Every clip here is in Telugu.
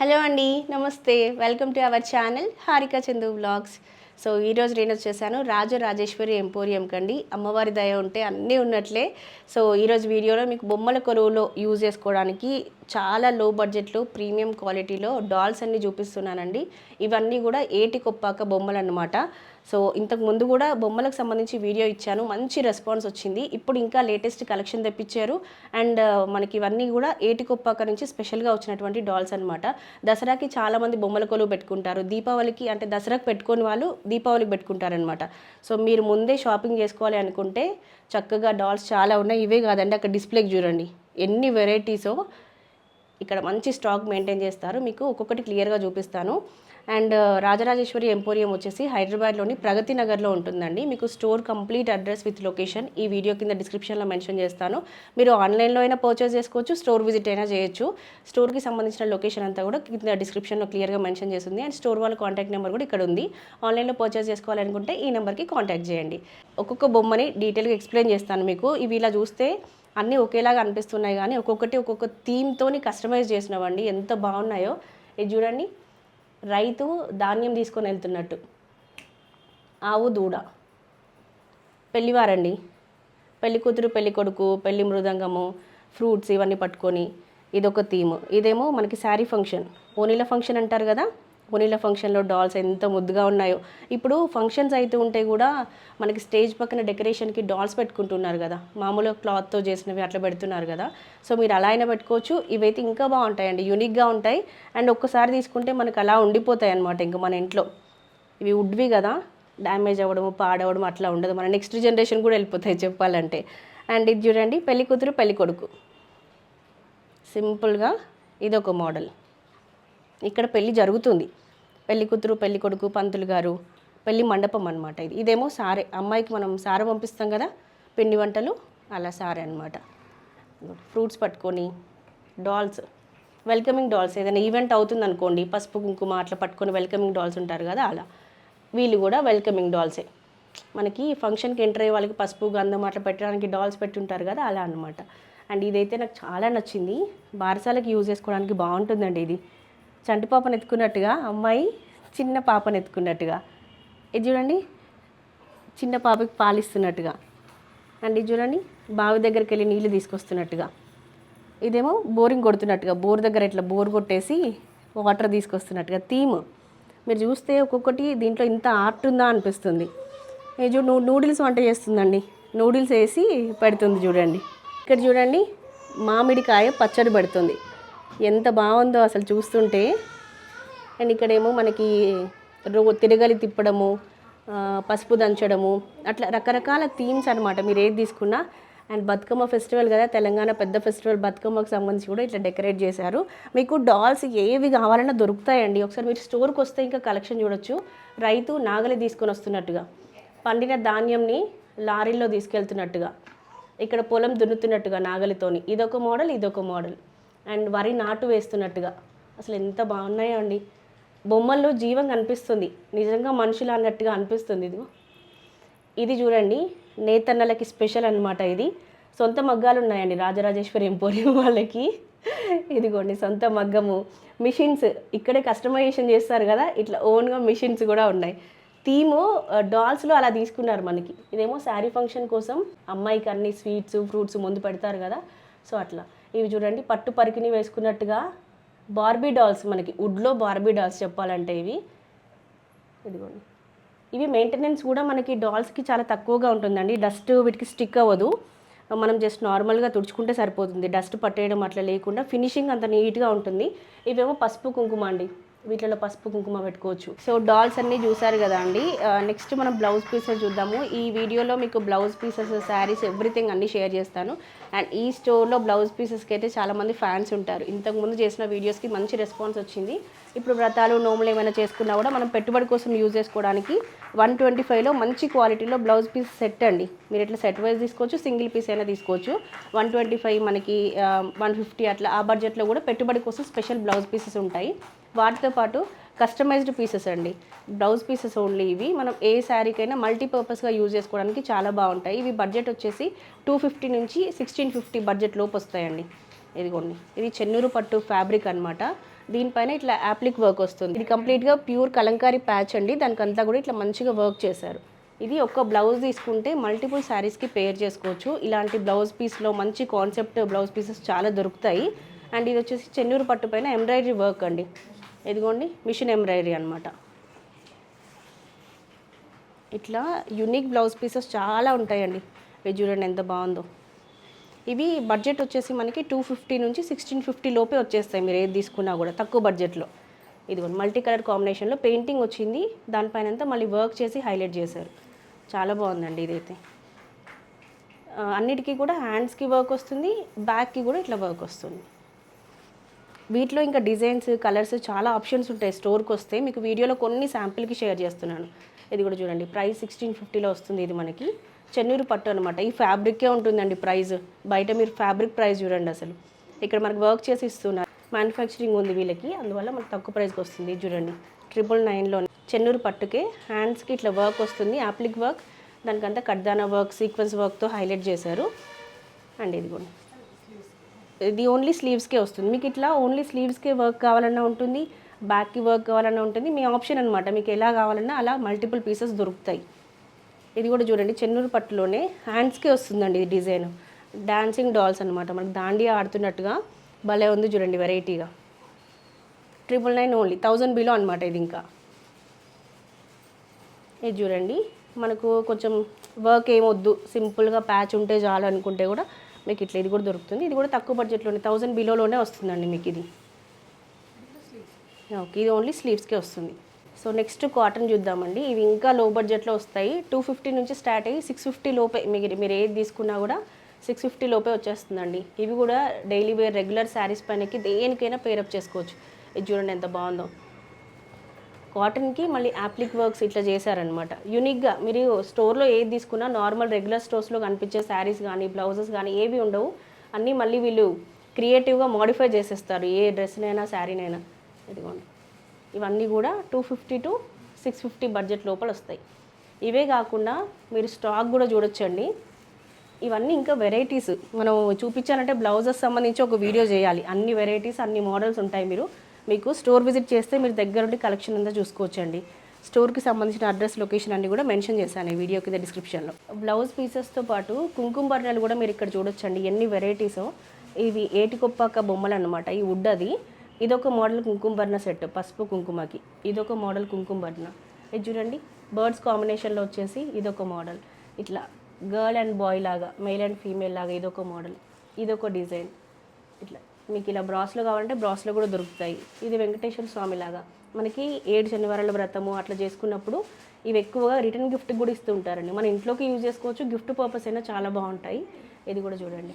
హలో అండి నమస్తే. Welcome to our channel Harika Chandu vlogs. So ఈరోజు నేను వచ్చేసాను రాజరాజేశ్వరి ఎంపోరియం కండి అమ్మవారి దయ ఉంటే అన్నీ ఉన్నట్లే. సో ఈరోజు వీడియోలో మీకు బొమ్మల కొలువులో యూజ్ చేసుకోవడానికి చాలా లో బడ్జెట్లో ప్రీమియం క్వాలిటీలో డాల్స్ అన్నీ చూపిస్తున్నానండి. ఇవన్నీ కూడా ఏటి కొప్పాక బొమ్మలు అనమాట సో ఇంతకు ముందు కూడా బొమ్మలకు సంబంధించి వీడియో ఇచ్చాను మంచి రెస్పాన్స్ వచ్చింది. ఇప్పుడు ఇంకా లేటెస్ట్ కలెక్షన్ తెప్పించారు. అండ్ మనకి ఇవన్నీ కూడా ఏటికొప్పాక నుంచి స్పెషల్గా వచ్చినటువంటి డాల్స్ అనమాట దసరాకి చాలామంది బొమ్మల కొలువు పెట్టుకుంటారు. దీపావళికి అంటే దసరాకి పెట్టుకొని వాళ్ళు దీపావళికి పెట్టుకుంటారనమాట సో మీరు ముందే షాపింగ్ చేసుకోవాలి అనుకుంటే చక్కగా డాల్స్ చాలా ఉన్నాయి. ఇవే కాదండి అక్కడ డిస్ప్లేకి చూడండి. ఎన్ని వెరైటీసో ఇక్కడ మంచి స్టాక్ మెయింటైన్ చేస్తారు. మీకు ఒక్కొక్కటి క్లియర్గా చూపిస్తాను. అండ్ రాజరాజేశ్వరి ఎంపోరియం వచ్చేసి హైదరాబాద్లోని ప్రగతి నగర్లో ఉంటుందండి. మీకు store complete address with location ఈ వీడియో కింద డిస్క్రిప్షన్లో మెన్షన్ చేస్తాను. మీరు ఆన్లైన్లో అయినా పర్చేస్ చేసుకోవచ్చు స్టోర్ విజిట్ అయినా చేయొచ్చు. స్టోర్కి సంబంధించిన లొకేషన్ అంతా కూడా కింద డిస్క్రిప్షన్లో క్లియర్గా మెన్షన్ చేస్తుంది. అండ్ స్టోర్ వాళ్ళ కాంటాక్ట్ నెంబర్ కూడా ఇక్కడ ఉంది. ఆన్లైన్లో పర్చేస్ చేసుకోవాలనుకుంటే ఈ నెంబర్కి కాంటాక్ట్ చేయండి. ఒక్కొక్క బొమ్మని డీటెయిల్గా ఎక్స్ప్లెయిన్ చేస్తాను మీకు. ఇవి ఇలా చూస్తే అన్నీ ఒకేలాగా అనిపిస్తున్నాయి. కానీ ఒక్కొక్కటి ఒక్కొక్క థీమ్తోని కస్టమైజ్ చేసినవండి. ఎంత బాగున్నాయో. ఇది చూడండి. రైతు ధాన్యం తీసుకొని వెళ్తున్నట్టు. ఆవు దూడ. పెళ్ళివారండి పెళ్ళి కూతురు పెళ్ళి కొడుకు పెళ్ళి మృదంగము ఫ్రూట్స్ ఇవన్నీ పట్టుకొని ఇదొక థీమ్. ఇదేమో మనకి శారీ ఫంక్షన్. ఓనీల ఫంక్షన్ అంటారు కదా? ఓనీల ఫంక్షన్లో డాల్స్ ఎంత ముద్దుగా ఉన్నాయో. ఇప్పుడు ఫంక్షన్స్ అయితే ఉంటే కూడా మనకి స్టేజ్ పక్కన డెకరేషన్కి డాల్స్ పెట్టుకుంటున్నారు కదా. మామూలుగా క్లాత్తో చేసినవి అట్లా పెడుతున్నారు కదా. సో మీరు అలా అయినా పెట్టుకోవచ్చు. ఇవైతే ఇంకా బాగుంటాయండి. యూనిక్గా ఉంటాయి. అండ్ ఒక్కసారి తీసుకుంటే మనకు అలా ఉండిపోతాయి అనమాట ఇంకా మన ఇంట్లో. ఇవి ఉడ్వి కదా. డ్యామేజ్ అవ్వడము పాడవడం అట్లా ఉండదు. మన నెక్స్ట్ జనరేషన్ కూడా వెళ్ళిపోతాయి చెప్పాలంటే. అండ్ ఇది చూడండి పెళ్ళి కూతురు పెళ్ళి కొడుకు. సింపుల్గా ఇదొక మోడల్. ఇక్కడ పెళ్ళి జరుగుతుంది. పెళ్ళి కూతురు పెళ్ళి కొడుకు పంతులు గారు పెళ్ళి మండపం అనమాట ఇది. ఇదేమో సారే. అమ్మాయికి మనం సార పంపిస్తాం కదా పిండి వంటలు అలా సారే అనమాట ఫ్రూట్స్ పట్టుకొని డాల్స్ వెల్కమింగ్ డాల్స్. ఏదైనా ఈవెంట్ అవుతుంది అనుకోండి పసుపు కుంకుమ అట్లా పట్టుకొని వెల్కమింగ్ డాల్స్ ఉంటారు కదా అలా. వీళ్ళు కూడా వెల్కమింగ్ డాల్సే. మనకి ఫంక్షన్కి ఎంటర్ అయ్యే వాళ్ళకి పసుపు గంధం అట్లా పెట్టడానికి డాల్స్ పెట్టుంటారు కదా అలా అనమాట అండ్ ఇదైతే నాకు చాలా నచ్చింది. బారసాలకి యూజ్ చేసుకోవడానికి బాగుంటుందండి ఇది. చంటి పాపను ఎత్తుకున్నట్టుగా అమ్మాయి చిన్న పాపను ఎత్తుకున్నట్టుగా. ఇది చూడండి చిన్న పాపకి పాలిస్తున్నట్టుగా. అండ్ ఇది చూడండి బావి దగ్గరికి వెళ్ళి నీళ్ళు తీసుకొస్తున్నట్టుగా. ఇదేమో బోరింగ్ కొడుతున్నట్టుగా బోర్ దగ్గర ఇట్లా బోర్ కొట్టేసి వాటర్ తీసుకొస్తున్నట్టుగా. థీమ్ మీరు చూస్తే ఒక్కొక్కటి దీంట్లో ఇంత ఆర్ట్ ఉందా అనిపిస్తుంది. ఇది చూడు నూడిల్స్ వంట చేస్తుందండి. నూడిల్స్ వేసి పెడుతుంది చూడండి. ఇక్కడ చూడండి మామిడికాయ పచ్చడి పెడుతుంది. ఎంత బాగుందో అసలు చూస్తుంటే. అండ్ ఇక్కడేమో మనకి రో తిరగలి తిప్పడము పసుపు దంచడము అట్లా రకరకాల థీమ్స్ అనమాట మీరు ఏది తీసుకున్నా. అండ్ బతుకమ్మ ఫెస్టివల్ కదా తెలంగాణ పెద్ద ఫెస్టివల్ బతుకమ్మకు సంబంధించి కూడా ఇట్లా డెకరేట్ చేశారు. మీకు డాల్స్ ఏవి కావాలన్నా దొరుకుతాయండి. ఒకసారి మీరు స్టోర్కి వస్తే ఇంకా కలెక్షన్ చూడొచ్చు. రైతు నాగలి తీసుకొని వస్తున్నట్టుగా పండిన ధాన్యంని లారీల్లో తీసుకెళ్తున్నట్టుగా ఇక్కడ పొలం దున్నుతున్నట్టుగా నాగలితోని. ఇదొక మోడల్ ఇదొక మోడల్. అండ్ వరి నాటు వేస్తున్నట్టుగా. అసలు ఎంత బాగున్నాయో అండి బొమ్మల్లో జీవం కనిపిస్తుంది. నిజంగా మనుషులు అన్నట్టుగా అనిపిస్తుంది ఇది ఇది చూడండి. నేతన్నలకి స్పెషల్ అన్నమాట ఇది. సొంత మగ్గాలు ఉన్నాయండి రాజరాజేశ్వరి ఎంపోరియం వాళ్ళకి. ఇదిగోండి సొంత మగ్గము. మిషన్స్ ఇక్కడే కస్టమైజేషన్ చేస్తారు కదా. ఇట్లా ఓన్గా మిషన్స్ కూడా ఉన్నాయి. థీము డాల్స్లో అలా తీసుకున్నారు మనకి. ఇదేమో శారీ ఫంక్షన్ కోసం. అమ్మాయికి అన్ని స్వీట్స్ ఫ్రూట్స్ ముందు పెడతారు కదా. సో అట్లా. ఇవి చూడండి పట్టు పరికిని వేసుకున్నట్టుగా బార్బీ డాల్స్ మనకి. వుడ్లో బార్బీ డాల్స్ చెప్పాలంటే ఇవి. ఇదిగోండి. ఇవి మెయింటెనెన్స్ కూడా మనకి డాల్స్కి చాలా తక్కువగా ఉంటుందండి. డస్ట్ వీటికి స్టిక్ అవ్వదు. మనం జస్ట్ నార్మల్గా తుడుచుకుంటే సరిపోతుంది. డస్ట్ పట్టేయడం అట్లా లేకుండా ఫినిషింగ్ అంత నీట్గా ఉంటుంది. ఇవేమో పసుపు కుంకుమ అండి. వీటిలో పసుపు కుంకుమ పెట్టుకోవచ్చు. సో డాల్స్ అన్నీ చూసారు కదా అండి. నెక్స్ట్ మనం బ్లౌజ్ పీసెస్ చూద్దాము. ఈ వీడియోలో మీకు బ్లౌజ్ పీసెస్ శారీస్ ఎవ్రీథింగ్ అన్నీ షేర్ చేస్తాను. అండ్ ఈ స్టోర్లో బ్లౌజ్ పీసెస్కి అయితే చాలామంది ఫ్యాన్స్ ఉంటారు. ఇంతకుముందు చేసిన వీడియోస్కి మంచి రెస్పాన్స్ వచ్చింది. ఇప్పుడు వ్రతాలు నోములు ఏమైనా చేసుకున్నా కూడా మనం పెట్టుబడి కోసం యూజ్ చేసుకోవడానికి వన్ ట్వంటీ ఫైవ్లో మంచి క్వాలిటీలో బ్లౌజ్ పీస్ సెట్ అండి. మీరు ఇట్లా సెట్ వైజ్ తీసుకోవచ్చు సింగిల్ పీస్ అయినా తీసుకోవచ్చు. వన్ ట్వంటీ ఫైవ్ మనకి వన్ ఫిఫ్టీ అట్లా ఆ బడ్జెట్లో కూడా పెట్టుబడి కోసం స్పెషల్ బ్లౌజ్ పీసెస్ ఉంటాయి. వాటితో పాటు కస్టమైజ్డ్ పీసెస్ అండి. బ్లౌజ్ పీసెస్ ఓన్లీ ఇవి. మనం ఏ శారీకైనా మల్టీపర్పస్గా యూజ్ చేసుకోవడానికి చాలా బాగుంటాయి. ఇవి బడ్జెట్ వచ్చేసి టూ ఫిఫ్టీ నుంచి సిక్స్టీన్ ఫిఫ్టీ బడ్జెట్ లోపు వస్తాయండి. ఇదిగోండి. ఇది చెన్నూరు పట్టు ఫ్యాబ్రిక్ అనమాట దీనిపైన ఇట్లా యాప్లిక్ వర్క్ వస్తుంది. ఇది కంప్లీట్గా ప్యూర్ కలంకారీ ప్యాచ్ అండి. దానికంతా కూడా ఇట్లా మంచిగా వర్క్ చేశారు. ఇది ఒక్క బ్లౌజ్ తీసుకుంటే మల్టిపుల్ శారీస్కి పేర్ చేసుకోవచ్చు. ఇలాంటి బ్లౌజ్ పీస్లో మంచి కాన్సెప్ట్ బ్లౌజ్ పీసెస్ చాలా దొరుకుతాయి. అండ్ ఇది వచ్చేసి చెన్నూరు పట్టు పైన ఎంబ్రాయిడరీ వర్క్ అండి. ఇదిగోండి మిషన్ ఎంబ్రాయిడరీ అనమాట ఇట్లా యునిక్ బ్లౌజ్ పీసెస్ చాలా ఉంటాయండి. ఇది చూడండి ఎంత బాగుందో. ఇవి బడ్జెట్ వచ్చేసి మనకి టూ ఫిఫ్టీ నుంచి సిక్స్టీన్ ఫిఫ్టీ లోపే వచ్చేస్తాయి. మీరు ఏది తీసుకున్నా కూడా తక్కువ బడ్జెట్లో ఇదిగోండి మల్టీ కలర్ కాంబినేషన్లో పెయింటింగ్ వచ్చింది. దానిపైన అంతా మళ్ళీ వర్క్ చేసి హైలైట్ చేశారు. చాలా బాగుందండి ఇదైతే. అన్నిటికీ కూడా హ్యాండ్స్కి వర్క్ వస్తుంది బ్యాక్కి కూడా ఇట్లా వర్క్ వస్తుంది. వీటిలో ఇంకా డిజైన్స్ కలర్స్ చాలా ఆప్షన్స్ ఉంటాయి స్టోర్కి వస్తే. మీకు వీడియోలో కొన్ని శాంపిల్కి షేర్ చేస్తున్నాను. ఇది కూడా చూడండి. ప్రైస్ సిక్స్టీన్ ఫిఫ్టీలో వస్తుంది ఇది మనకి. చెన్నూరు పట్టు అనమాట ఈ ఫ్యాబ్రిక్కే ఉంటుందండి ప్రైస్. బయట మీరు ఫ్యాబ్రిక్ ప్రైస్ చూడండి అసలు. ఇక్కడ మనకు వర్క్ చేసి ఇస్తున్నారు. మ్యానుఫ్యాక్చరింగ్ ఉంది వీళ్ళకి. అందువల్ల మనకు తక్కువ ప్రైస్కి వస్తుంది చూడండి. ట్రిపుల్ నైన్లో చెన్నూరు పట్టుకే హ్యాండ్స్కి ఇట్లా వర్క్ వస్తుంది. Applique work. దానికంతా కడ్దానా వర్క్ సీక్వెన్స్ వర్క్తో హైలైట్ చేశారు. అండ్ ఇది కూడా. ఇది ఓన్లీ స్లీవ్స్కే వస్తుంది. మీకు ఇట్లా ఓన్లీ స్లీవ్స్కే వర్క్ కావాలన్నా ఉంటుంది బ్యాక్కి వర్క్ కావాలన్నా ఉంటుంది మీ ఆప్షన్ అనమాట మీకు ఎలా కావాలన్నా అలా మల్టిపుల్ పీసెస్ దొరుకుతాయి. ఇది కూడా చూడండి చెన్నూరు పట్టులోనే హ్యాండ్స్కే వస్తుందండి ఇది డిజైన్. డాన్సింగ్ డాల్స్ అనమాట మనకు దాండియా ఆడుతున్నట్టుగా భలే ఉంది చూడండి వెరైటీగా. Triple nine only thousand below అనమాట ఇది ఇంకా. ఇది చూడండి మనకు కొంచెం వర్క్ ఏమొద్దు. సింపుల్గా ప్యాచ్ ఉంటే చాలు అనుకుంటే కూడా మీకు ఇట్లా ఇది కూడా దొరుకుతుంది. ఇది కూడా తక్కువ బడ్జెట్లోనే థౌజండ్ బిలోలోనే వస్తుందండి మీకు ఇది. ఓకే ఇది ఓన్లీ స్లీవ్స్కే వస్తుంది. సో నెక్స్ట్ కాటన్ చూద్దామండి. ఇవి ఇంకా లో బడ్జెట్లో వస్తాయి. టూ ఫిఫ్టీ నుంచి స్టార్ట్ అయ్యి సిక్స్ ఫిఫ్టీ లోపే మీరు మీరు ఏది తీసుకున్నా కూడా సిక్స్ ఫిఫ్టీ లోపే వచ్చేస్తుందండి. ఇవి కూడా డైలీ వేర్ రెగ్యులర్ శారీస్ పైనకి దేనికైనా పేరప్ చేసుకోవచ్చు. ఇది చూడండి ఎంత బాగుందో. కాటన్కి మళ్ళీ యాప్లిక్ వర్క్స్ ఇట్లా చేశారనమాట యూనిక్గా మీరు స్టోర్లో ఏది తీసుకున్నా నార్మల్ రెగ్యులర్ స్టోర్స్లో కనిపించే శారీస్ కానీ బ్లౌజెస్ కానీ ఏవి ఉండవు. అన్నీ మళ్ళీ వీళ్ళు క్రియేటివ్గా మోడిఫై చేసేస్తారు. ఏ డ్రెస్నైనా శారీనైనా. ఇదిగోండి. ఇవన్నీ కూడా two fifty to six fifty budget లోపల వస్తాయి. ఇవే కాకుండా మీరు స్టాక్ కూడా చూడొచ్చండి. ఇవన్నీ ఇంకా వెరైటీస్. మనం చూపించాలంటే బ్లౌజెస్ సంబంధించి ఒక వీడియో చేయాలి. అన్ని వెరైటీస్ అన్ని మోడల్స్ ఉంటాయి మీరు. మీకు స్టోర్ విజిట్ చేస్తే మీరు దగ్గరుండి కలెక్షన్ అంతా చూసుకోవచ్చండి. స్టోర్కి సంబంధించిన అడ్రస్ లొకేషన్ అన్ని కూడా మెన్షన్ చేశాను ఈ వీడియో కింద డిస్క్రిప్షన్లో. బ్లౌజ్ పీసెస్తో పాటు కుంకుమ బర్ణాలు కూడా మీరు ఇక్కడ చూడొచ్చండి. ఎన్ని వెరైటీస్ ఇవి ఏటికొప్పాక బొమ్మలు అనమాట ఈ వుడ్ అది. ఇదొక మోడల్ కుంకుమ బర్ణ సెట్ పసుపు కుంకుమకి. ఇదొక మోడల్ కుంకుమ బర్ణ ఇది చూడండి బర్డ్స్ కాంబినేషన్లో వచ్చేసి ఇదొక మోడల్. ఇట్లా గర్ల్ అండ్ బాయ్ లాగా మేల్ అండ్ ఫీమేల్ లాగా ఇదొక మోడల్. ఇదొక డిజైన్. ఇట్లా మీకు ఇలా బ్రాస్లో కావాలంటే బ్రాస్లో కూడా దొరుకుతాయి. ఇది వెంకటేశ్వర స్వామి లాగా. మనకి ఏడు శనివారాల వ్రతము అట్లా చేసుకున్నప్పుడు ఇవి ఎక్కువగా రిటర్న్ గిఫ్ట్ కూడా ఇస్తూ ఉంటారండి. మన ఇంట్లోకి యూజ్ చేసుకోవచ్చు గిఫ్ట్ పర్పస్ అయినా చాలా బాగుంటాయి. ఇది కూడా చూడండి.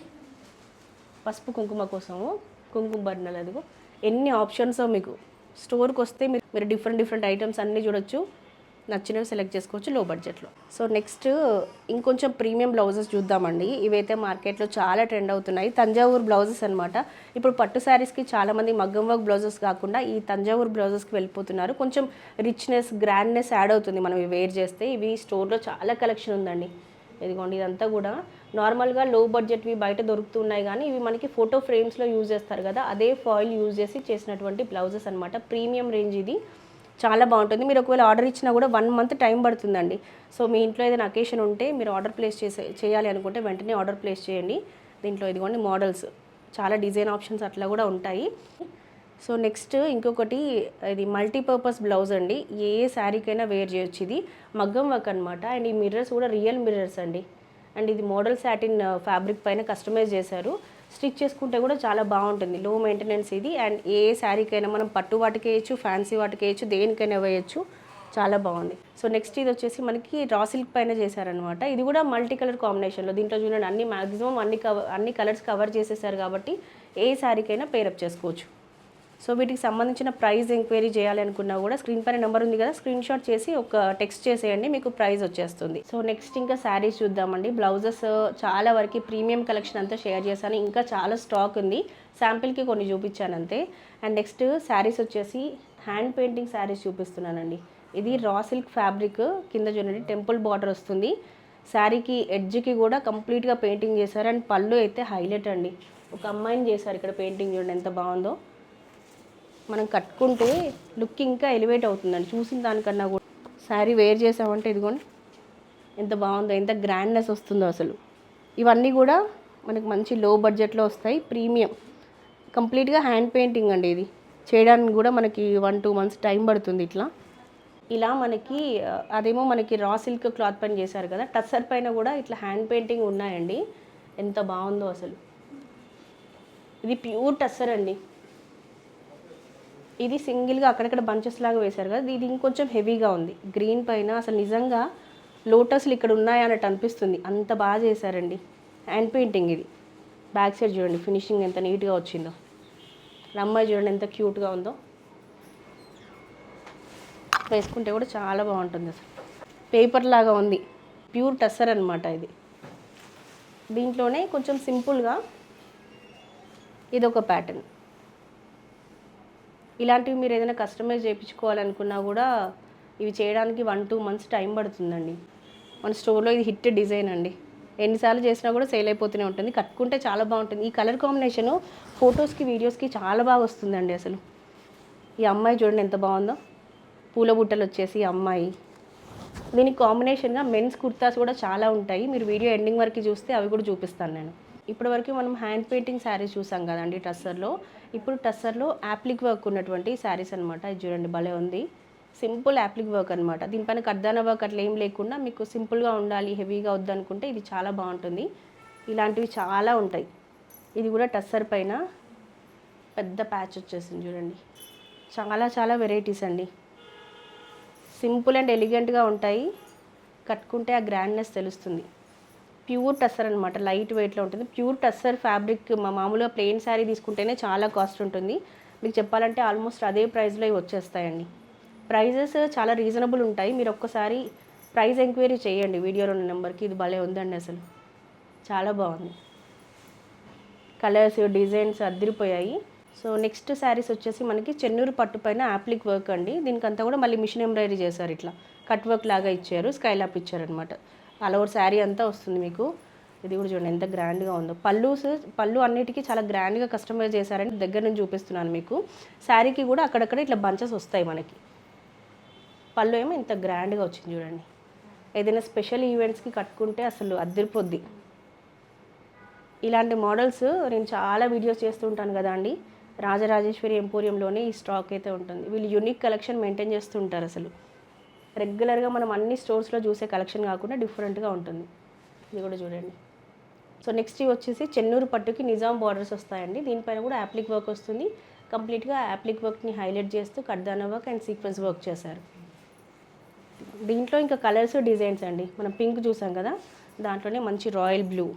పసుపు కుంకుమ కోసము కుంకుమ బర్ణలు అదిగో ఎన్ని ఆప్షన్స్ మీకు. స్టోర్కి వస్తే మీరు మీరు డిఫరెంట్ డిఫరెంట్ ఐటమ్స్ అన్నీ చూడొచ్చు. నచ్చినవి సెలెక్ట్ చేసుకోవచ్చు లో. బడ్జెట్లో సో నెక్స్ట్ ఇంకొంచెం ప్రీమియం బ్లౌజెస్ చూద్దామండి. ఇవైతే మార్కెట్లో చాలా ట్రెండ్ అవుతున్నాయి. తంజావూరు బ్లౌజెస్ అనమాట ఇప్పుడు పట్టు శారీస్కి చాలామంది మగ్గం వర్క్ బ్లౌజెస్ కాకుండా ఈ తంజావూరు బ్లౌజెస్కి వెళ్ళిపోతున్నారు. కొంచెం రిచ్నెస్ గ్రాండ్నెస్ యాడ్ అవుతుంది మనం ఇవి వేర్ చేస్తే. ఇవి స్టోర్లో చాలా కలెక్షన్ ఉందండి. ఇదిగోండి ఇదంతా కూడా. నార్మల్గా లో బడ్జెట్వి బయట దొరుకుతున్నాయి కానీ ఇవి మనకి ఫోటో ఫ్రేమ్స్లో యూజ్ చేస్తారు కదా అదే ఫాయిల్ యూజ్ చేసి చేసినటువంటి బ్లౌజెస్ అనమాట ప్రీమియం రేంజ్ ఇది. చాలా బాగుంటుంది. మీరు ఒకవేళ ఆర్డర్ ఇచ్చినా కూడా వన్ మంత్ టైం పడుతుందండి. సో మీ ఇంట్లో ఏదైనా అకేషన్ ఉంటే మీరు ఆర్డర్ ప్లేస్ చేసే చేయాలి అనుకుంటే వెంటనే ఆర్డర్ ప్లేస్ చేయండి. దీంట్లో ఇదిగోండి మోడల్స్. చాలా డిజైన్ ఆప్షన్స్ అట్లా కూడా ఉంటాయి. సో నెక్స్ట్ ఇంకొకటి ఇది మల్టీపర్పస్ బ్లౌజ్ అండి. ఏ శారీకైనా వేర్ చేయొచ్చు. ఇది మగ్గం వర్క్ అనమాట అండ్ ఈ మిర్రర్స్ కూడా రియల్ మిర్రర్స్ అండి. అండ్ ఇది మోడల్ సాటిన్ ఫ్యాబ్రిక్ పైన కస్టమైజ్ చేశారు. స్టిచ్ చేసుకుంటే కూడా చాలా బాగుంటుంది. లో మెయింటెనెన్స్ ఇది. అండ్ ఏ శారీకైనా మనం పట్టు వాటికి వేయచ్చు ఫ్యాన్సీ వాటికి వేయచ్చు దేనికైనా వేయచ్చు. చాలా బాగుంది. సో నెక్స్ట్ ఇది వచ్చేసి మనకి రా సిల్క్ పైన చేశారనమాట ఇది కూడా మల్టీ కలర్ కాంబినేషన్లో దీంట్లో చూడండి అన్ని మాక్సిమం అన్ని కవర్ అన్ని కలర్స్ కవర్ చేసేసారు కాబట్టి ఏ శారీకైనా పేరప్ చేసుకోవచ్చు. సో వీటికి సంబంధించిన ప్రైస్ ఎంక్వైరీ చేయాలి అనుకున్నా కూడా స్క్రీన్ పైన నెంబర్ ఉంది కదా స్క్రీన్ షాట్ చేసి ఒక టెక్స్ట్ చేసేయండి మీకు ప్రైస్ వచ్చేస్తుంది. సో నెక్స్ట్ ఇంకా శారీస్ చూద్దామండి. బ్లౌజెస్ uh, చాలా వరకు ప్రీమియం కలెక్షన్ అంతా షేర్ చేశాను. ఇంకా చాలా స్టాక్ ఉంది. శాంపిల్కి కొన్ని చూపించాను అంతే. అండ్ నెక్స్ట్ శారీస్ వచ్చేసి హ్యాండ్ పెయింటింగ్ శారీస్ చూపిస్తున్నానండి. ఇది రా సిల్క్ ఫ్యాబ్రిక్ కింద చూడండి టెంపుల్ బార్డర్ వస్తుంది. శారీకి ఎడ్జ్కి కూడా కంప్లీట్గా పెయింటింగ్ చేశారు. అండ్ పళ్ళు అయితే హైలైట్ అండి. ఒక అమ్మాయిని చేశారు ఇక్కడ పెయింటింగ్ చూడండి ఎంత బాగుందో. మనం కట్టుకుంటే లుక్ ఇంకా ఎలివేట్ అవుతుందండి. చూసిన దానికన్నా కూడా. శారీ వేర్ చేసామంటే ఇదిగోండి. ఎంత బాగుందో ఎంత గ్రాండ్నెస్ వస్తుందో అసలు. ఇవన్నీ కూడా మనకు మంచి లో బడ్జెట్లో వస్తాయి. ప్రీమియం. కంప్లీట్గా హ్యాండ్ పెయింటింగ్ అండి ఇది. చేయడానికి కూడా మనకి వన్ టూ మంత్స్ టైం పడుతుంది ఇట్లా. ఇలా మనకి అదేమో మనకి రా సిల్క్ క్లాత్ పైన చేశారు కదా. టస్సర్ పైన కూడా ఇట్లా హ్యాండ్ పెయింటింగ్ ఉన్నాయండి. ఎంత బాగుందో అసలు. ఇది ప్యూర్ టస్సర్ అండి. ఇది సింగిల్గా అక్కడక్కడ బంచెస్ లాగా వేశారు కదా ఇది ఇంకొంచెం హెవీగా ఉంది. గ్రీన్ పైన అసలు నిజంగా లోటస్లు ఇక్కడ ఉన్నాయా అన్నట్టు అనిపిస్తుంది. అంత బాగా చేశారండి. హ్యాండ్ పెయింటింగ్ ఇది. బ్యాక్ సైడ్ చూడండి ఫినిషింగ్ ఎంత నీట్గా వచ్చిందో. అమ్మాయి చూడండి ఎంత క్యూట్గా ఉందో. వేసుకుంటే కూడా చాలా బాగుంటుంది అసలు. పేపర్ లాగా ఉంది. ప్యూర్ టస్సర్ అనమాట ఇది. దీంట్లోనే కొంచెం సింపుల్గా ఇది ఒక ప్యాటర్న్. ఇలాంటివి మీరు ఏదైనా కస్టమైజ్ చేయించుకోవాలనుకున్నా కూడా ఇవి చేయడానికి వన్ టూ మంత్స్ టైం పడుతుందండి. మన స్టోర్లో ఇది హిట్ డిజైన్ అండి. ఎన్నిసార్లు చేసినా కూడా సేల్ అయిపోతూనే ఉంటుంది. కట్టుకుంటే చాలా బాగుంటుంది. ఈ కలర్ కాంబినేషను ఫొటోస్కి వీడియోస్కి చాలా బాగా వస్తుందండి అసలు. ఈ అమ్మాయి చూడండి ఎంత బాగుందో. పూల బుట్టలు వచ్చేసి ఈ అమ్మాయి. దీనికి కాంబినేషన్గా మెన్స్ కుర్తాస్ కూడా చాలా ఉంటాయి. మీరు వీడియో ఎండింగ్ వరకు చూస్తే అవి కూడా చూపిస్తాను నేను. ఇప్పటివరకు మనం హ్యాండ్ పెయింటింగ్ శారీస్ చూసాం కదండి టస్సర్లో. ఇప్పుడు టస్సర్లో యాప్లిక్ వర్క్ ఉన్నటువంటి శారీస్ అనమాట ఇది చూడండి భలే ఉంది. సింపుల్ యాప్లిక్ వర్క్ అనమాట దీనిపైన కర్దాన వర్క్ అట్లా ఏం లేకుండా మీకు సింపుల్గా ఉండాలి హెవీగా వద్దనుకుంటే ఇది చాలా బాగుంటుంది. ఇలాంటివి చాలా ఉంటాయి. ఇది కూడా టస్సర్ పైన పెద్ద ప్యాచ్ వచ్చేసింది చూడండి. చాలా చాలా వెరైటీస్ అండి. సింపుల్ అండ్ ఎలిగెంట్గా ఉంటాయి. కట్టుకుంటే ఆ గ్రాండ్నెస్ తెలుస్తుంది. ప్యూర్ టస్సర్ అనమాట లైట్ వెయిట్లో ఉంటుంది. ప్యూర్ టస్సర్ ఫ్యాబ్రిక్ మా మామూలుగా ప్లెయిన్ శారీ తీసుకుంటేనే చాలా కాస్ట్ ఉంటుంది. మీకు చెప్పాలంటే ఆల్మోస్ట్ అదే ప్రైస్లో ఇవి వచ్చేస్తాయండి. ప్రైజెస్ చాలా రీజనబుల్ ఉంటాయి. మీరు ఒక్కసారి ప్రైస్ ఎంక్వైరీ చేయండి వీడియోలో ఉన్న నెంబర్కి. ఇది భలే ఉందండి అసలు. చాలా బాగుంది. కలర్స్ డిజైన్స్ అద్దరిపోయాయి. సో నెక్స్ట్ శారీస్ వచ్చేసి మనకి చెన్నూరు పట్టు పైన యాప్లిక్ వర్క్ అండి. దీనికంతా కూడా మళ్ళీ మిషన్ ఎంబ్రాయిడరీ చేశారు ఇట్లా. కట్ వర్క్ లాగా ఇచ్చారు స్కైలాప్ ఇచ్చారనమాట ఆల్ శారీ అంతా వస్తుంది మీకు. ఇది కూడా చూడండి ఎంత గ్రాండ్గా ఉందో. పళ్ళుస్ పళ్ళు అన్నిటికీ చాలా గ్రాండ్గా కస్టమైజ్ చేశారని దగ్గర నుంచి చూపిస్తున్నాను మీకు. శారీకి కూడా అక్కడక్కడ ఇట్లా బంచెస్ వస్తాయి మనకి. పళ్ళు ఏమో ఇంత గ్రాండ్గా వచ్చింది చూడండి. ఏదైనా స్పెషల్ ఈవెంట్స్కి కట్టుకుంటే అసలు అద్దరిపోద్ది ఇలాంటి మోడల్స్ నేను చాలా వీడియోస్ చేస్తుంటాను కదా అండి. రాజరాజేశ్వరి ఎంపోరియంలోనే ఈ స్టాక్ అయితే ఉంటుంది. వీళ్ళు యూనిక్ కలెక్షన్ మెయింటైన్ చేస్తుంటారు అసలు. రెగ్యులర్గా మనం అన్ని స్టోర్స్లో చూసే కలెక్షన్ కాకుండా డిఫరెంట్గా ఉంటుంది. ఇది కూడా చూడండి. సో నెక్స్ట్ ఇవి వచ్చేసి చెన్నూరు పట్టుకి నిజాం బార్డర్స్ వస్తాయండి. దీనిపైన కూడా యాప్లిక్ వర్క్ వస్తుంది. కంప్లీట్గా యాప్లిక్ వర్క్ని హైలైట్ చేస్తూ కడ్దానా వర్క్ అండ్ సీక్వెన్స్ వర్క్ చేశారు. దీంట్లో ఇంకా కలర్స్ డిజైన్స్ అండి. మనం పింక్ చూసాం కదా దాంట్లోనే మంచి రాయల్ బ్లూ.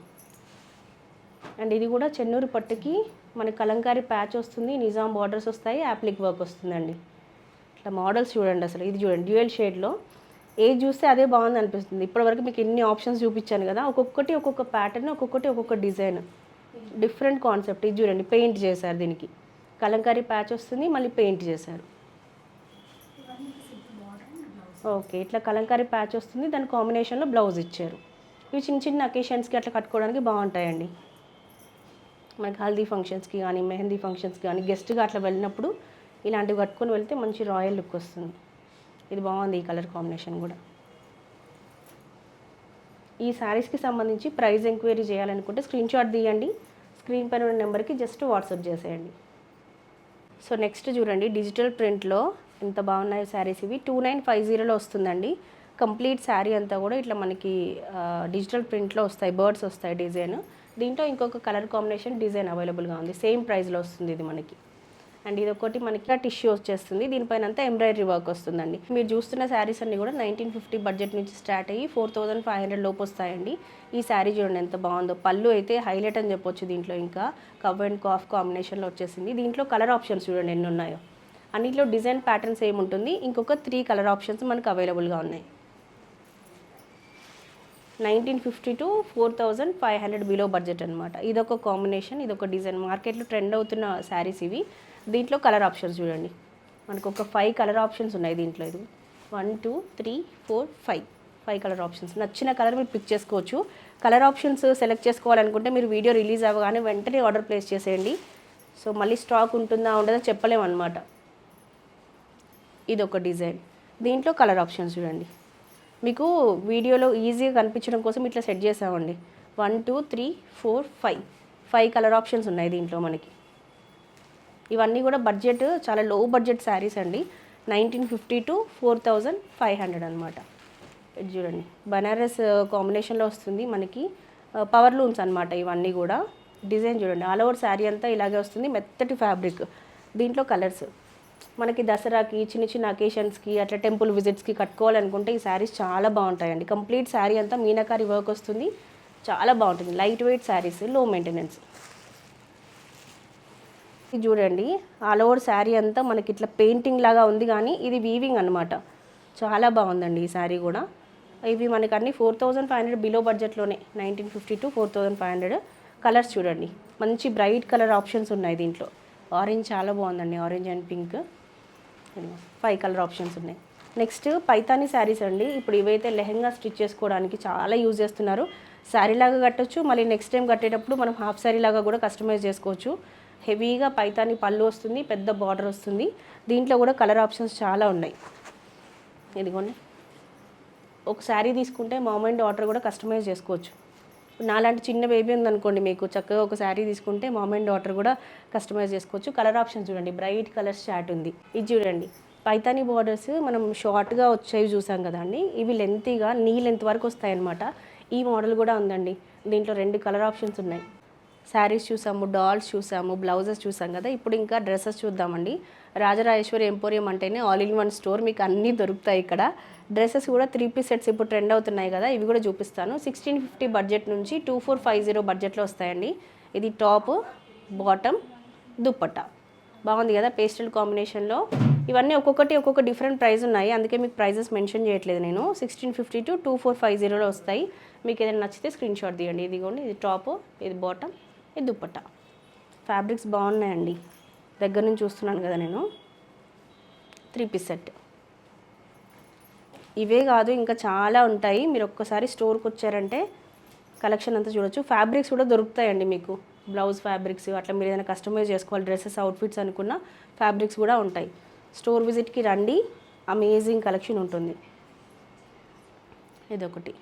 అండ్ ఇది కూడా చెన్నూరు పట్టుకి మన కలంకారీ ప్యాచ్ వస్తుంది నిజాం బార్డర్స్ వస్తాయి యాప్లిక్ వర్క్ వస్తుందండి. ఇట్లా మోడల్స్ చూడండి అసలు. ఇది చూడండి డ్యూయల్ షేడ్లో. ఏది చూస్తే అదే బాగుంది అనిపిస్తుంది. ఇప్పటివరకు మీకు ఎన్ని ఆప్షన్స్ చూపించాను కదా ఒక్కొక్కటి ఒక్కొక్క ప్యాటర్న్ ఒక్కొక్కటి ఒక్కొక్క డిజైన్ డిఫరెంట్ కాన్సెప్ట్ ఇది చూడండి పెయింట్ చేశారు దీనికి. కలంకారీ ప్యాచ్ వస్తుంది మళ్ళీ పెయింట్ చేశారు. ఓకే ఇట్లా కలంకారీ ప్యాచ్ వస్తుంది దాని కాంబినేషన్లో బ్లౌజ్ ఇచ్చారు. ఇవి చిన్న చిన్న అకేషన్స్కి అట్లా కట్టుకోవడానికి బాగుంటాయండి. మనకి హల్దీ ఫంక్షన్స్కి కానీ మెహందీ ఫంక్షన్స్కి కానీ గెస్ట్గా అట్లా వెళ్ళినప్పుడు ఇలాంటివి కట్టుకొని వెళ్తే మంచి రాయల్ లుక్ వస్తుంది. ఇది బాగుంది ఈ కలర్ కాంబినేషన్ కూడా. ఈ శారీస్కి సంబంధించి ప్రైస్ ఎంక్వైరీ చేయాలనుకుంటే స్క్రీన్ షాట్ తీయండి. స్క్రీన్ పైన ఉన్న నెంబర్కి జస్ట్ వాట్సాప్ చేసేయండి. సో నెక్స్ట్ చూడండి డిజిటల్ ప్రింట్లో ఎంత బాగున్నాయి శారీస్ ఇవి. టూ నైన్ ఫైవ్ జీరోలో వస్తుందండి. కంప్లీట్ శారీ అంతా కూడా ఇట్లా మనకి డిజిటల్ ప్రింట్లో వస్తాయి. బర్డ్స్ వస్తాయి డిజైన్. దీంట్లో ఇంకొక కలర్ కాంబినేషన్ డిజైన్ అవైలబుల్గా ఉంది. సేమ్ ప్రైస్లో వస్తుంది ఇది మనకి. అండ్ ఇది ఒకటి మనకి టిష్యూ వచ్చేస్తుంది. దీనిపైన అంతా ఎంబ్రాయిడరీ వర్క్ వస్తుందండి. మీరు చూస్తున్న శారీస్ అన్ని కూడా నైన్టీన్ ఫిఫ్టీ బడ్జెట్ నుంచి స్టార్ట్ అయ్యి ఫోర్ థౌసండ్ ఫైవ్ హండ్రెడ్ లోపు వస్తాయండి. ఈ శారీ చూడండి ఎంత బాగుందో. పళ్ళు అయితే హైలైట్ అని చెప్పొచ్చు దీంట్లో ఇంకా. కవ్ అండ్ కాఫ్ కాంబినేషన్లో వచ్చేసింది. దీంట్లో కలర్ ఆప్షన్స్ చూడండి ఎన్ని ఉన్నాయో అన్నిట్లో డిజైన్ ప్యాటర్న్స్ ఏముంటుంది? ఇంకొక త్రీ కలర్ ఆప్షన్స్ మనకు అవైలబుల్గా ఉన్నాయి. Nineteen fifty to four thousand five hundred below budget అనమాట ఇదొక కాంబినేషన్ ఇదొక డిజైన్. మార్కెట్లో ట్రెండ్ అవుతున్న శారీస్ ఇవి. దీంట్లో కలర్ ఆప్షన్స్ చూడండి. మనకు ఒక ఫైవ్ కలర్ ఆప్షన్స్ ఉన్నాయి దీంట్లో ఇది. One two three four five five colour options. నచ్చిన కలర్ మీరు పిక్ చేసుకోవచ్చు. కలర్ ఆప్షన్స్ సెలెక్ట్ చేసుకోవాలనుకుంటే మీరు వీడియో రిలీజ్ అవ్వగానే వెంటనే ఆర్డర్ ప్లేస్ చేసేయండి. సో మళ్ళీ స్టాక్ ఉంటుందా ఉండదా చెప్పలేము అనమాట ఇది ఒక డిజైన్ దీంట్లో కలర్ ఆప్షన్స్ చూడండి. మీకు వీడియోలో ఈజీగా కనిపించడం కోసం ఇట్లా సెట్ చేసామండి. One two three four five five colour options ఉన్నాయి దీంట్లో మనకి. ఇవన్నీ కూడా బడ్జెట్ చాలా లో బడ్జెట్ శారీస్ అండి. Nineteen fifty to four thousand five hundred అనమాట చూడండి. బనారస్ కాంబినేషన్లో వస్తుంది మనకి. పవర్ లూమ్స్ అనమాట ఇవన్నీ కూడా. డిజైన్ చూడండి. ఆల్ ఓవర్ శారీ అంతా ఇలాగే వస్తుంది. మెత్తటి ఫ్యాబ్రిక్ దీంట్లో కలర్స్ మనకి దసరాకి చిన్న చిన్న అకేషన్స్కి అట్లా టెంపుల్ విజిట్స్కి కట్టుకోవాలనుకుంటే ఈ శారీస్ చాలా బాగుంటాయండి. కంప్లీట్ శారీ అంతా మీనాకారి వర్క్ వస్తుంది. చాలా బాగుంటుంది. లైట్ వెయిట్ శారీస్లో మెయింటెనెన్స్ చూడండి ఆల్ ఓవర్ శారీ అంతా మనకి ఇట్లా పెయింటింగ్ లాగా ఉంది కానీ ఇది వీవింగ్ అనమాట చాలా బాగుందండి ఈ శారీ కూడా. ఇవి మనకి అన్ని four thousand five hundred below బడ్జెట్లోనే nineteen fifty to four thousand five hundred colours చూడండి మంచి బ్రైట్ కలర్ ఆప్షన్స్ ఉన్నాయి దీంట్లో. ఆరెంజ్ చాలా బాగుందండి orange and pink five colour options ఉన్నాయి. నెక్స్ట్ పైతానీ శారీస్ అండి. ఇప్పుడు ఇవైతే లెహంగా స్టిచ్ చేసుకోవడానికి చాలా యూజ్ చేస్తున్నారు. శారీ లాగా కట్టొచ్చు మళ్ళీ నెక్స్ట్ టైం కట్టేటప్పుడు మనం హాఫ్ శారీ లాగా కూడా కస్టమైజ్ చేసుకోవచ్చు. హెవీగా పైతాని పళ్ళు వస్తుంది పెద్ద బార్డర్ వస్తుంది. దీంట్లో కూడా కలర్ ఆప్షన్స్ చాలా ఉన్నాయి. ఇదిగోండి. ఒక శారీ తీసుకుంటే మామ్ ఆర్డర్ కూడా కస్టమైజ్ చేసుకోవచ్చు. నాలాంటి చిన్న బేబీ ఉందనుకోండి మీకు చక్కగా ఒక శారీ తీసుకుంటే మామ్ ఆర్డర్ కూడా కస్టమైజ్ చేసుకోవచ్చు. కలర్ ఆప్షన్ చూడండి బ్రైట్ కలర్స్ చాట్ ఉంది. ఇది చూడండి పైతానీ బార్డర్స్ మనం షార్ట్గా వచ్చేవి చూసాం కదండి ఇవి లెంతీగా నీ లెంత్ వరకు వస్తాయన్నమాట. ఈ మోడల్ కూడా ఉందండి. దీంట్లో రెండు కలర్ ఆప్షన్స్ ఉన్నాయి. శారీస్ చూసాము డాల్స్ చూసాము బ్లౌజెస్ చూసాం కదా. ఇప్పుడు ఇంకా డ్రెస్సెస్ చూద్దామండి. రాజరాజేశ్వరి ఎంపోరియం అంటేనే ఆల్ ఇన్ వన్ స్టోర్ మీకు అన్నీ దొరుకుతాయి ఇక్కడ. డ్రెస్సెస్ కూడా త్రీ పీస్ సెట్స్ ఇప్పుడు ట్రెండ్ అవుతున్నాయి కదా ఇవి కూడా చూపిస్తాను. సిక్స్టీన్ ఫిఫ్టీ బడ్జెట్ నుంచి టూ ఫోర్ ఫైవ్ జీరో బడ్జెట్లో వస్తాయండి. ఇది టాప్ బాటమ్ దుప్పట్ట. బాగుంది కదా పేస్టల్ కాంబినేషన్లో. ఇవన్నీ ఒక్కొక్కటి ఒక్కొక్క డిఫరెంట్ ప్రైస్ ఉన్నాయి. అందుకే మీకు ప్రైజెస్ మెన్షన్ చేయట్లేదు నేను. Sixteen fifty to two four five జీరోలో వస్తాయి. మీకు ఏదైనా నచ్చితే స్క్రీన్ షాట్ తీయండి. ఇదిగోండి ఇది టాప్ ఇది బాటమ్. ఇది దుప్పట ఫ్యాబ్రిక్స్ బాగున్నాయండి. దగ్గర నుంచి చూస్తున్నాను కదా నేను. Three piece set. ఇవే కాదు ఇంకా చాలా ఉంటాయి. మీరు ఒక్కసారి స్టోర్కి వచ్చారంటే కలెక్షన్ అంతా చూడొచ్చు. ఫ్యాబ్రిక్స్ కూడా దొరుకుతాయండి మీకు. బ్లౌజ్ ఫ్యాబ్రిక్స్ అట్లా మీరు ఏదైనా కస్టమైజ్ చేసుకోవాలి డ్రెస్సెస్ అవుట్ఫిట్స్ అనుకున్న ఫ్యాబ్రిక్స్ కూడా ఉంటాయి. స్టోర్ విజిట్కి రండి. అమేజింగ్ కలెక్షన్ ఉంటుంది. ఇదొకటి.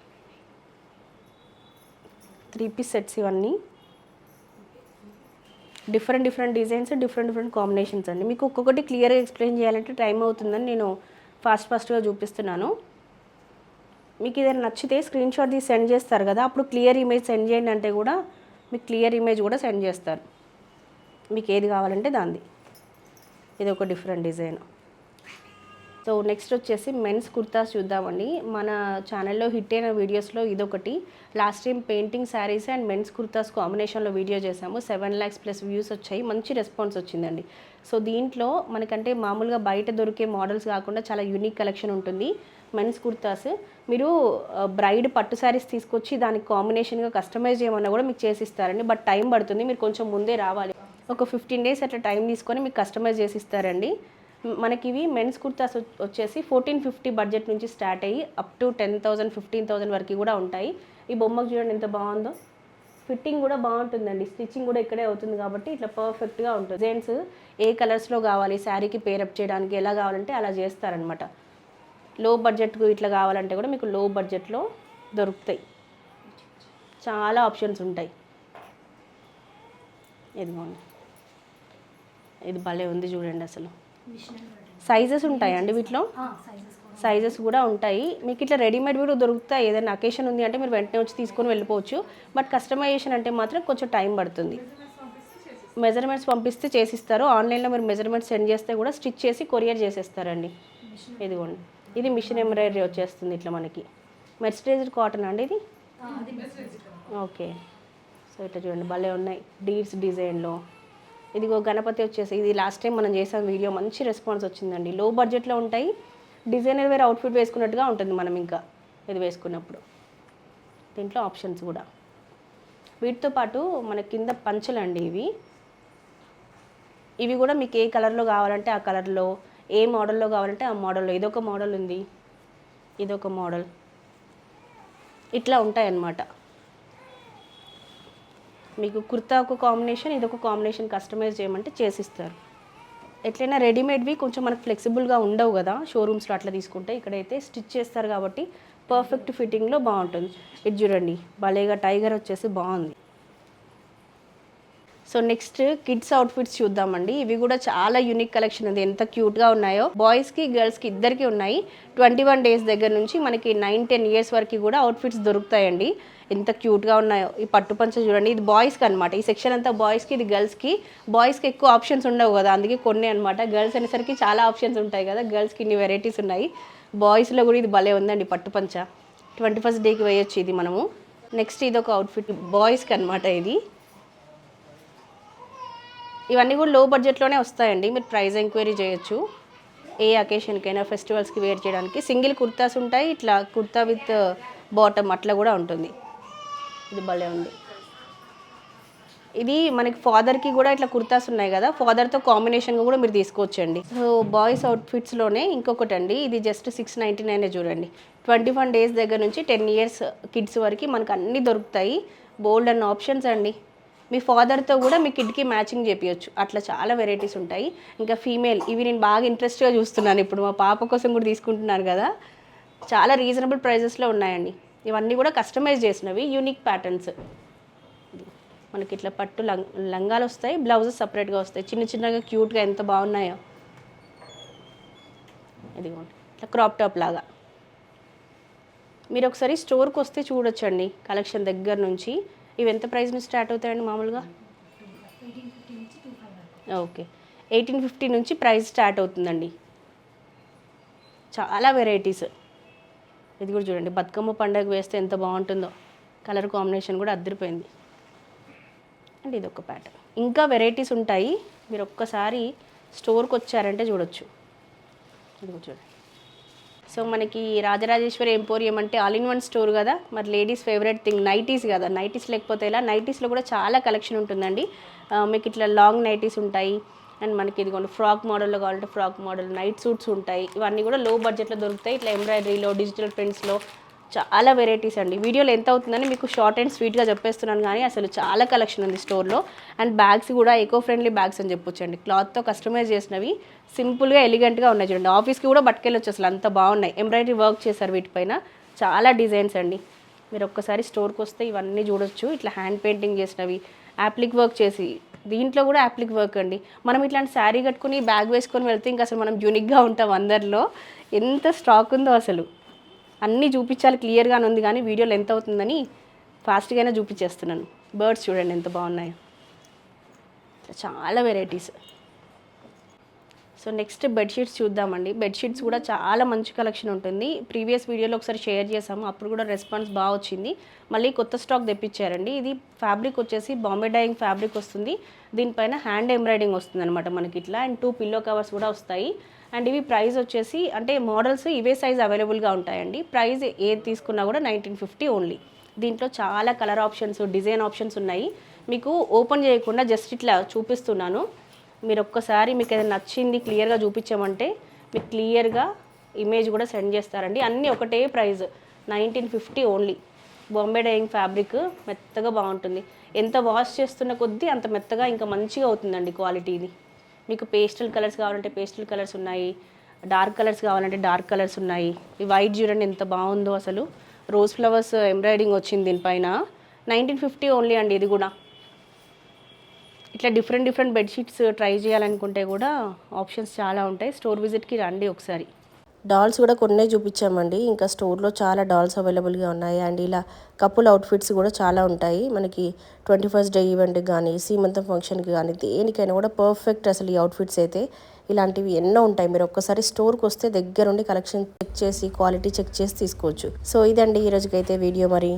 త్రీ పీస్ సెట్స్ ఇవన్నీ. Different different designs different different combinations అండి. మీకు ఒక్కొక్కటి క్లియర్గా ఎక్స్ప్లెయిన్ చేయాలంటే టైం అవుతుందని నేను ఫాస్ట్ ఫాస్ట్గా చూపిస్తున్నాను. మీకు ఏదైనా నచ్చితే స్క్రీన్ షాట్ తీసి సెండ్ చేస్తారు కదా అప్పుడు క్లియర్ ఇమేజ్ సెండ్ చేయండి అంటే కూడా మీకు క్లియర్ ఇమేజ్ కూడా సెండ్ చేస్తారు. మీకు ఏది కావాలంటే దాంది ఇది ఒక డిఫరెంట్ డిజైన్. సో నెక్స్ట్ వచ్చేసి మెన్స్ కుర్తాస్ చూద్దామండి. మన ఛానల్లో హిట్ అయిన వీడియోస్లో ఇదొకటి. Last time painting saris and men's kurtas కాంబినేషన్లో వీడియో చేసాము సెవెన్ ల్యాక్స్ ప్లస్ వ్యూస్ వచ్చాయి. మంచి రెస్పాన్స్ వచ్చిందండి. సో దీంట్లో మనకంటే మామూలుగా బయట దొరికే మోడల్స్ కాకుండా చాలా యూనిక్ కలెక్షన్ ఉంటుంది మెన్స్ కుర్తాస్. మీరు బ్రైడ్ పట్టు శారీస్ తీసుకొచ్చి దానికి కాంబినేషన్గా కస్టమైజ్ చేయమన్నా కూడా మీకు చేసిస్తారండి. బట్ టైం పడుతుంది. మీరు కొంచెం ముందే రావాలి. ఒక ఫిఫ్టీన్ డేస్ అట్లా టైం తీసుకొని మీకు కస్టమైజ్ చేసి ఇస్తారండి మనకి ఇవి మెన్స్ కుర్తాస్ వచ్చేసి ఫోర్టీన్ ఫిఫ్టీ బడ్జెట్ నుంచి స్టార్ట్ అయ్యి up to ten thousand fifteen thousand వరకు కూడా ఉంటాయి. ఈ బొమ్మకు చూడండి ఎంత బాగుందో. ఫిట్టింగ్ కూడా బాగుంటుందండి. స్టిచ్చింగ్ కూడా ఇక్కడే అవుతుంది కాబట్టి ఇట్లా పర్ఫెక్ట్గా ఉంటుంది. జెంట్స్ ఏ కలర్స్లో కావాలి శారీకి పేరప్ చేయడానికి ఎలా కావాలంటే అలా చేస్తారనమాట లో బడ్జెట్కు ఇట్లా కావాలంటే కూడా మీకు లో బడ్జెట్లో దొరుకుతాయి. చాలా ఆప్షన్స్ ఉంటాయి. ఇదిగోండి. ఇది భలే ఉంది చూడండి అసలు. సైజెస్ ఉంటాయండి వీటిలో? సైజెస్ కూడా ఉంటాయి. మీకు ఇట్లా రెడీమేడ్ కూడా దొరుకుతాయి. ఏదైనా అకేషన్ ఉంది అంటే మీరు వెంటనే వచ్చి తీసుకొని వెళ్ళిపోవచ్చు. బట్ కస్టమైజేషన్ అంటే మాత్రం కొంచెం టైం పడుతుంది. మెజర్మెంట్స్ పంపిస్తే చేసిస్తారు. ఆన్లైన్లో మీరు మెజర్మెంట్స్ సెండ్ చేస్తే కూడా స్టిచ్ చేసి కొరియర్ చేసేస్తారండి. ఇదిగోండి. ఇది మిషన్ ఎంబ్రాయిడరీ వచ్చేస్తుంది ఇట్లా మనకి. మెర్సిడైజ్డ్ కాటన్ అండి ఇది? ఓకే సో ఇట్లా చూడండి. భలే ఉన్నాయి. డీడ్స్ డిజైన్లో ఇదిగో గణపతి వచ్చేసి ఇది లాస్ట్ టైం మనం చేసాం వీడియో మంచి రెస్పాన్స్ వచ్చిందండి. లో బడ్జెట్లో ఉంటాయి డిజైనర్ వేర్ అవుట్ఫిట్ వేసుకున్నట్టుగా ఉంటుంది మనం ఇంకా ఇది వేసుకున్నప్పుడు. దీంట్లో ఆప్షన్స్ కూడా. వీటితో పాటు మన కింద పంచలండి ఇవి. ఇవి కూడా మీకు ఏ కలర్లో కావాలంటే ఆ కలర్లో ఏ మోడల్లో కావాలంటే ఆ మోడల్లో ఇదొక మోడల్ ఉంది. ఇదొక మోడల్ ఇట్లా ఉంటాయి అన్నమాట మీకు కుర్తా ఒక కాంబినేషన్ ఇదొక కాంబినేషన్ కస్టమైజ్ చేయమంటే చేసిస్తారు. ఎట్లయినా రెడీమేడ్వి కొంచెం మనకు ఫ్లెక్సిబుల్గా ఉండవు కదా షోరూమ్స్లో అట్లా తీసుకుంటే ఇక్కడైతే స్టిచ్ చేస్తారు కాబట్టి పర్ఫెక్ట్ ఫిట్టింగ్లో బాగుంటుంది. ఇది చూడండి భలేగా టైగర్ వచ్చేసి బాగుంది. సో నెక్స్ట్ కిడ్స్ అవుట్ఫిట్స్ చూద్దామండి. ఇవి కూడా చాలా యూనిక్ కలెక్షన్ ఉంది. ఎంత క్యూట్గా ఉన్నాయో. బాయ్స్కి గర్ల్స్కి ఇద్దరికి ఉన్నాయి. ట్వంటీ వన్ డేస్ దగ్గర నుంచి మనకి నైన్ టెన్ ఇయర్స్ వరకు కూడా అవుట్ఫిట్స్ దొరుకుతాయండి. ఎంత క్యూట్గా ఉన్నాయో. ఈ పట్టు పంచ చూడండి ఇది బాయ్స్కి అనమాట ఈ సెక్షన్ అంతా బాయ్స్కి ఇది గర్ల్స్కి బాయ్స్కి ఎక్కువ ఆప్షన్స్ ఉండవు కదా అందుకే కొన్ని అనమాట గర్ల్స్ అనేసరికి చాలా ఆప్షన్స్ ఉంటాయి కదా గర్ల్స్కి ఇన్ని వెరైటీస్ ఉన్నాయి. బాయ్స్లో కూడా ఇది భలే ఉందండి పట్టు పంచ. ట్వంటీ ఫస్ట్ డేకి వేయొచ్చు ఇది మనము. నెక్స్ట్ ఇది ఒక అవుట్ఫిట్ బాయ్స్కి అనమాట ఇది. ఇవన్నీ కూడా లో బడ్జెట్లోనే వస్తాయండి మీరు ప్రైస్ ఎంక్వైరీ చేయొచ్చు. ఏ అకేషన్కైనా ఫెస్టివల్స్కి వేర్ చేయడానికి. సింగిల్ కుర్తాస్ ఉంటాయి ఇట్లా కుర్తా విత్ బాటమ్ అట్లా కూడా ఉంటుంది. ఇది భలే ఉంది. ఇది మనకి ఫాదర్కి కూడా ఇట్లా కుర్తాస్ ఉన్నాయి కదా ఫాదర్తో కాంబినేషన్గా కూడా మీరు తీసుకోవచ్చండి. సో బాయ్స్ అవుట్ఫిట్స్లోనే ఇంకొకటి అండి ఇది జస్ట్ సిక్స్ నైంటీ నైనే చూడండి. ట్వంటీ వన్ డేస్ దగ్గర నుంచి టెన్ ఇయర్స్ కిడ్స్ వరకు మనకు అన్నీ దొరుకుతాయి. బోల్డ్ అండ్ ఆప్షన్స్ అండి. మీ ఫాదర్తో కూడా మీ కిడ్కి మ్యాచింగ్ చేపించచ్చు అట్లా చాలా వెరైటీస్ ఉంటాయి. ఇంకా ఫీమేల్ ఇవి నేను బాగా ఇంట్రెస్ట్గా చూస్తున్నాను. ఇప్పుడు మా పాప కోసం కూడా తీసుకుంటున్నాను కదా. చాలా రీజనబుల్ ప్రైజెస్లో ఉన్నాయండి. ఇవన్నీ కూడా కస్టమైజ్ చేసినవి యూనిక్ ప్యాటర్న్స్ మనకి ఇట్లా పట్టు లంగ్ లంగాలు వస్తాయి బ్లౌజెస్ సపరేట్గా వస్తాయి. చిన్న చిన్నగా క్యూట్గా ఎంత బాగున్నాయో. ఇదిగోండి. ఇట్లా క్రాప్ టాప్ లాగా. మీరు ఒకసారి స్టోర్కి వస్తే చూడొచ్చండి కలెక్షన్ దగ్గర నుంచి. ఇవి ఎంత ప్రైస్ నుంచి స్టార్ట్ అవుతాయండి మామూలుగా? ఓకే. ఎయిటీన్ ఫిఫ్టీ నుంచి ప్రైస్ స్టార్ట్ అవుతుందండి. చాలా వెరైటీస్ ఇది కూడా చూడండి. బతుకమ్మ పండుగ వేస్తే ఎంత బాగుంటుందో. కలర్ కాంబినేషన్ కూడా అద్దరిపోయింది. అండ్ ఇది ఒక ప్యాటర్న్. ఇంకా వెరైటీస్ ఉంటాయి. మీరు ఒక్కసారి స్టోర్కి వచ్చారంటే చూడొచ్చు. ఇది చూడండి. సో మనకి రాజరాజేశ్వరి ఎంపోరియం అంటే ఆల్ ఇన్ వన్ స్టోర్ కదా. మరి లేడీస్ ఫేవరెట్ థింగ్ నైటీస్ కదా. నైటీస్ లేకపోతే ఇలా నైటీస్లో కూడా చాలా కలెక్షన్ ఉంటుందండి. మీకు ఇట్లా లాంగ్ నైటీస్ ఉంటాయి. అండ్ మనకి ఇదిగోండి ఫ్రాక్ మోడల్లో కావాలంటే ఫ్రాక్ మోడల్ నైట్ సూట్స్ ఉంటాయి. ఇవన్నీ కూడా లో బడ్జెట్లో దొరుకుతాయి. ఇట్లా ఎంబ్రాయిడరీలో డిజిటల్ ప్రింట్స్లో చాలా వెరైటీస్ అండి. వీడియోలో ఎంత అవుతుందని మీకు షార్ట్ అండ్ స్వీట్గా చెప్పేస్తున్నాను కానీ అసలు చాలా కలెక్షన్ ఉంది స్టోర్లో అండ్ బ్యాగ్స్ కూడా ఎకో ఫ్రెండ్లీ బ్యాగ్స్ అని చెప్పొచ్చు అండి క్లాత్తో కస్టమైజ్ చేసినవి సింపుల్గా ఎలిగెంట్గా ఉన్నాయి చూడండి. ఆఫీస్కి కూడా పట్టుకెళ్ళొచ్చు అసలు అంత బాగున్నాయి. ఎంబ్రాయిడరీ వర్క్ చేశారు వీటిపైన. చాలా డిజైన్స్ అండి. మీరు ఒక్కసారి స్టోర్కి వస్తే ఇవన్నీ చూడొచ్చు. ఇట్లా హ్యాండ్ పెయింటింగ్ చేసినవి యాప్లిక్ వర్క్ చేసి దీంట్లో కూడా యాప్లిక్ వర్క్ అండి. మనం ఇట్లాంటి శారీ కట్టుకుని బ్యాగ్ వేసుకొని వెళ్తే ఇంకా అసలు మనం యూనిక్గా ఉంటాం అందరిలో. ఎంత స్టాక్ ఉందో అసలు. అన్నీ చూపించాలి క్లియర్గానే ఉంది కానీ వీడియోలో ఎంత అవుతుందని ఫాస్ట్గానే చూపించేస్తున్నాను. బర్డ్స్ చూడండి ఎంత బాగున్నాయో. చాలా వెరైటీస్ సో నెక్స్ట్ బెడ్షీట్స్ చూద్దామండి. బెడ్షీట్స్ కూడా చాలా మంచి కలెక్షన్ ఉంటుంది. ప్రీవియస్ వీడియోలో ఒకసారి షేర్ చేసాము అప్పుడు కూడా రెస్పాన్స్ బాగా వచ్చింది. మళ్ళీ కొత్త స్టాక్ తెప్పించారండి. ఇది ఫ్యాబ్రిక్ వచ్చేసి బాంబే డైయింగ్ ఫ్యాబ్రిక్ వస్తుంది. దీనిపైన హ్యాండ్ ఎంబ్రాయిడింగ్ వస్తుంది అనమాట మనకి ఇట్లా. అండ్ టూ పిల్లో కవర్స్ కూడా వస్తాయి. అండ్ ఇవి ప్రైస్ వచ్చేసి అంటే మోడల్స్ ఇవే సైజ్ అవైలబుల్గా ఉంటాయండి. ప్రైస్ ఏది తీసుకున్నా కూడా నైన్టీన్ ఫిఫ్టీ ఓన్లీ. దీంట్లో చాలా కలర్ ఆప్షన్స్ డిజైన్ ఆప్షన్స్ ఉన్నాయి. మీకు ఓపెన్ చేయకుండా జస్ట్ ఇట్లా చూపిస్తున్నాను. మీరు ఒక్కసారి మీకు ఏదైనా నచ్చింది క్లియర్గా చూపించామంటే మీకు క్లియర్గా ఇమేజ్ కూడా సెండ్ చేస్తారండి. అన్నీ ఒకటే price nineteen fifty only. Bombay Dyeing fabric మెత్తగా బాగుంటుంది. ఎంత వాష్ చేస్తున్న కొద్దీ అంత మెత్తగా ఇంకా మంచిగా అవుతుందండి క్వాలిటీ ఇది మీకు పేస్టల్ కలర్స్ కావాలంటే పేస్టల్ కలర్స్ ఉన్నాయి డార్క్ కలర్స్ కావాలంటే డార్క్ కలర్స్ ఉన్నాయి. ఈ వైట్ చూడండి ఎంత బాగుందో అసలు. రోజ్ ఫ్లవర్స్ ఎంబ్రాయిడింగ్ వచ్చింది దీనిపైన. నైన్టీన్ ఫిఫ్టీ ఓన్లీ అండి ఇది కూడా. ఇట్లా డిఫరెంట్ డిఫరెంట్ బెడ్షీట్స్ ట్రై చేయాలనుకుంటే కూడా ఆప్షన్స్ చాలా ఉంటాయి. స్టోర్ విజిట్కి రండి ఒకసారి. డాల్స్ కూడా కొన్నే చూపించామండి. ఇంకా స్టోర్లో చాలా డాల్స్ అవైలబుల్గా ఉన్నాయి. అండ్ ఇలా కపుల్ అవుట్ఫిట్స్ కూడా చాలా ఉంటాయి. మనకి ట్వంటీ ఫస్ట్ డే ఈవెంట్కి కానీ సీమంతం ఫంక్షన్కి కానీ దేనికైనా కూడా పర్ఫెక్ట్ అసలు ఈ అవుట్ఫిట్స్ అయితే ఇలాంటివి ఎన్నో ఉంటాయి. మీరు ఒక్కసారి స్టోర్కి వస్తే దగ్గరుండి కలెక్షన్ చెక్ చేసి క్వాలిటీ చెక్ చేసి తీసుకోవచ్చు. సో ఇదండి ఈ రోజుకైతే వీడియో మరి.